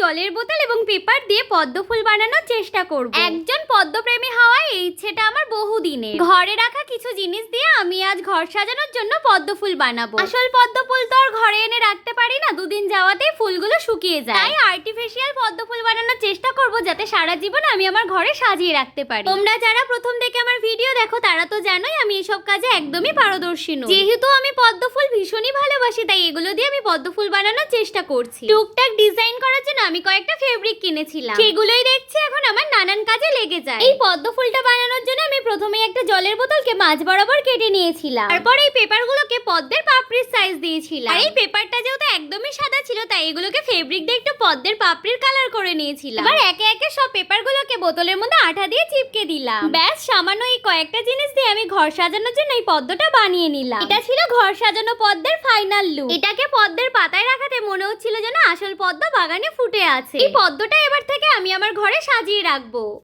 জলের বোতল এবং পেপার দিয়ে পদ্ম ফুল বানানোর চেষ্টা করব। একজন পদ্মপ্রেমী হওয়ায় এই ইচ্ছেটা আমার বহুদিনের। ঘরে রাখা কিছু জিনিস দিয়ে আমি আজ ঘর সাজানোর জন্য পদ্ম ফুল বানাবো। আসল পদ্ম ফুল তো আর ঘরে এনে রাখতে পারি না, দুদিন যাওয়াতেই ফুলগুলো শুকিয়ে যায়। তাই আর্টিফিশিয়াল পদ্ম ফুল বানানোর চেষ্টা করব যাতে সারা জীবন আমি আমার ঘরে সাজিয়ে রাখতে পারি। তোমরা যারা প্রথম থেকে আমার ভিডিও দেখো, তারা তো জানোই আমি এসব কাজে একদমই পারদর্শী নই। যেহেতু আমি পদ্ম ফুল ভীষণই ভালোবাসি, তাই এগুলো দিয়ে আমি পদ্ম ফুল বানানোর চেষ্টা করছি। টুকটাক ডিজাইন জন্য আমি কয়েকটা ফেব্রিক কিনেছিলাম। সেগুলোই দেখছি এখন আমার নানান কাজে লেগে যায়। এই পদ্ম ফুলটা বানানোর জন্য আমি প্রথমে একটা জলের বোতলকে মাঝ বরাবর কেটে নিয়েছিলাম। তারপর এই পেপারগুলোকে পদ্মের দিয়েছিলাম। আর এই পেপারটা যেহেতু একদমই সাদা ছিল তাই এগুলোকে ফেব্রিক দিয়ে একটু পদ্মের পাপড়ির কালার করে নিয়েছিলাম। এবার একে একে সব পেপারগুলোকে বোতলের মধ্যে আঠা দিয়ে চিপকে দিলাম। ব্যাস সামান্য এই কয়েকটা জিনিস দিয়ে আমি ঘর সাজানোর জন্য এই পদ্মটা বানিয়ে নিলাম। এটা ছিল ঘর সাজানো পদ্মের ফাইনাল লুক এটাকে পদ্মের পাতায় রাখাতে মনে হচ্ছিল যেন আসল পদ্ম বাগানে ফুটে আছে। এই পদ্মটা এবার থেকে আমি আমার ঘরে সাজিয়ে রাখব।